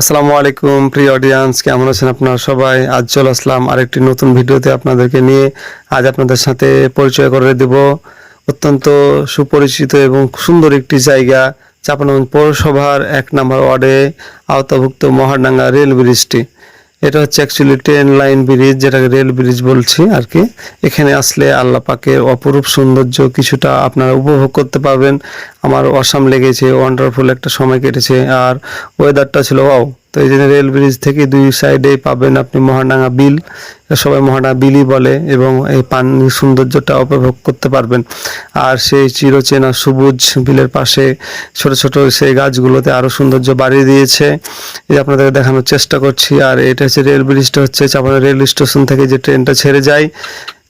আসসালামু আলাইকুম, প্রিয় অডিয়েন্স কেমন আছেন আপনারা সবাই? আজ চলে আসলাম আরেকটি নতুন ভিডিওতে আপনাদেরকে নিয়ে। আজ আপনাদের সাথে পরিচয় করে দেব। অত্যন্ত সুপরিচিত এবং সুন্দর একটি জায়গা চাপানগঞ্জ পৌরসভার এক নম্বর ওয়ার্ডে আওতাভুক্ত মহাডাঙ্গা রেল ব্রিজটি। এটা হচ্ছে অ্যাকচুয়ালি ট্রেন লাইন ব্রিজ যেটাকে রেল ব্রিজ বলছি আর কি এখানে আসলে আল্লাহ পাকের অপরূপ সৌন্দর্য কিছুটা আপনারা উপভোগ করতে পারবেন। আমার অসাম লেগেছে ওয়ান্ডারফুল একটা সময় কেটেছে। আর ওয়েদারটা ছিল ওয়াও তো এই জন্য রেল ব্রিজ থেকে দুই সাইডে পাবেন আপনি মহাডাঙ্গা বিল। সবাই মহাডাঙ্গা বিলই বলে এবং এই পানির সৌন্দর্যটা উপভোগ করতে পারবেন। আর সেই চিরচেনা সবুজ বিলের পাশে ছোট ছোট সেই গাছগুলোতে আরও সৌন্দর্য বাড়িয়ে দিয়েছে। এই আপনাদের দেখানোর চেষ্টা করছি। আর এটা হচ্ছে রেল ব্রিজটা হচ্ছে চাপানা রেল স্টেশন থেকে যে ট্রেনটা ছেড়ে যায়।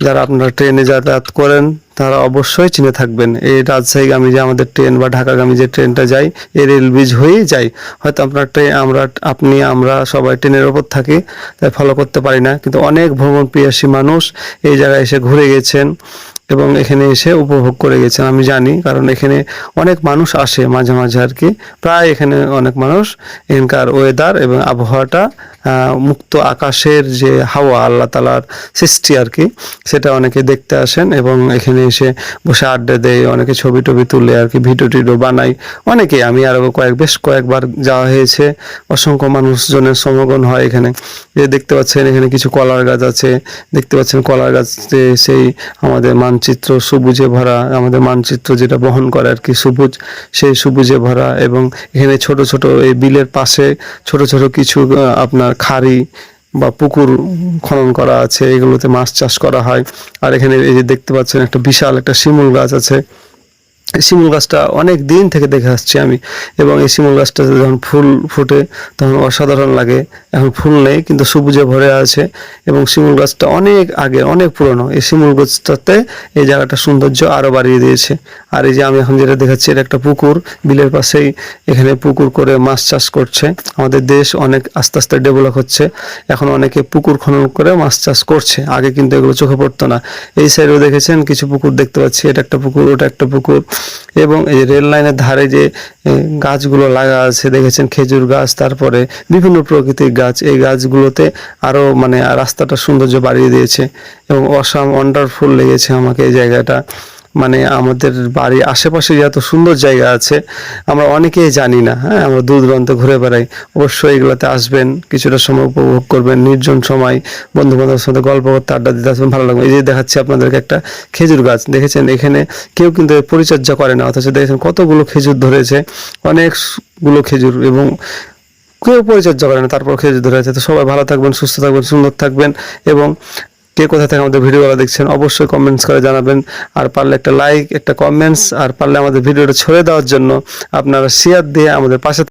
যারা আপনারা ট্রেনে যাতায়াত করেন, তারা অবশ্যই চিনে থাকবেন। এই রাজশাহীগামী যে আমাদের ট্রেন বা ঢাকাগামী যে ট্রেনটা যায় এই রেল ব্রিজ হয়েই যায়। হয়তো আপনার ট্রেন আমরা, আপনি, আমরা সবাই ট্রেনের ওপর থাকি, তাই ফলো করতে পারি না। কিন্তু অনেক ভ্রমণ প্রিয়াসী মানুষ এই জায়গায় এসে ঘুরে গেছেন এবং এখানে এসে উপভোগ করে গেছেন, আমি জানি। কারণ এখানে অনেক মানুষ আসে মাঝে মাঝে আর কি। প্রায় এখানে অনেক মানুষ এখানকার ওয়েদার এবং আবহাওয়াটা মুক্ত আকাশের যে হাওয়া আল্লাহ তালার সৃষ্টি আর কি সেটা অনেকে দেখতে আসেন এবং এখানে এসে বসে আড্ডা দেয়, অনেকে ছবি টবি তুলে আর কি ভিডিও টিডিও বানাই অনেকে, আমি আরও কয়েক, বেশ কয়েকবার যাওয়া হয়েছে, অসংখ্য মানুষজনের সমাগম হয় এখানে। যে দেখতে পাচ্ছেন, এখানে কিছু কলার গাছ আছে, দেখতে পাচ্ছেন কলার গাছে সেই আমাদের মানচিত্র সবুজে ভরা, আমাদের মানচিত্র যেটা বহন করে আর কি সবুজ, সেই সবুজে ভরা এবং এখানে ছোট ছোট এই বিলের পাশে ছোট ছোট কিছু আপনার খাড়ি বা পুকুর খনন করা আছে, এগুলোতে মাছ চাষ করা হয়। আর এখানে এই যে দেখতে পাচ্ছেন একটা বিশাল একটা শিমুল গাছ আছে। শিমুল গাছটা অনেক দিন থেকে দেখে আসছি আমি, এবং এই শিমুল গাছটা যখন ফুল ফুটে তখন অসাধারণ লাগে। এখন ফুল নেই, কিন্তু সবুজে ভরে আছে, এবং শিমুল গাছটা অনেক আগে, অনেক পুরনো। এই শিমুল গাছটাতে এই জায়গাটা সৌন্দর্য আরও বাড়িয়ে দিয়েছে। আর এই যে আমি এখন যেটা দেখাচ্ছি, এটা একটা পুকুর। বিলের পাশেই এখানে পুকুর করে মাছ চাষ করছে। আমাদের দেশ অনেক আস্তে আস্তে ডেভেলপ হচ্ছে। এখন অনেকে পুকুর খনন করে মাছ চাষ করছে। আগে কিন্তু এগুলো চোখে পড়তো না। এই সাইডেও দেখেছেন? কিছু পুকুর দেখতে পাচ্ছি। এটা একটা পুকুর, ওটা একটা পুকুর। এবং এই রেল লাইনের ধারে যে গাছগুলো লাগা আছে, দেখেছেন খেজুর গাছ, তারপরে বিভিন্ন প্রকৃতির গাছ, এই গাছগুলোতে আরও মানে রাস্তাটা সৌন্দর্য বাড়িয়ে দিয়েছে এবং অসাম ওয়ান্ডারফুল লেগেছে আমাকে এই জায়গাটা। মানে আমাদের বাড়ির আশেপাশে যত সুন্দর জায়গা আছে, আমরা অনেকেই জানি না হ্যাঁ? আমরা দূর দূরান্ত ঘুরে বেড়াই। অবশ্যই এগুলোতে আসবেন, কিছুটা সময় উপভোগ করবেন, নির্জন সময় বন্ধু বান্ধবের সাথে গল্প করতে, আড্ডা দিতে আসবেন, ভালো লাগবে। এই যে দেখাচ্ছি আপনাদেরকে একটা খেজুর গাছ, দেখেছেন? এখানে কেউ কিন্তু পরিচর্যা করে না, অথচ দেখেছেন কতগুলো খেজুর ধরেছে, অনেকগুলো খেজুর এবং কেউ পরিচর্যা করে না, তারপর খেজুর ধরে আছে। তো সবাই ভালো থাকবেন, সুস্থ থাকবেন, সুন্দর থাকবেন এবং কে কোথা থেকে আমাদের ভিডিওগুলো দেখছেন, অবশ্যই কমেন্টস করে জানাবেন। আর পারলে একটা লাইক একটা কমেন্টস আর পারলে আমাদের ভিডিওটা ছড়িয়ে দেওয়ার জন্য আপনারা শেয়ার দিয়ে আমাদের পাশে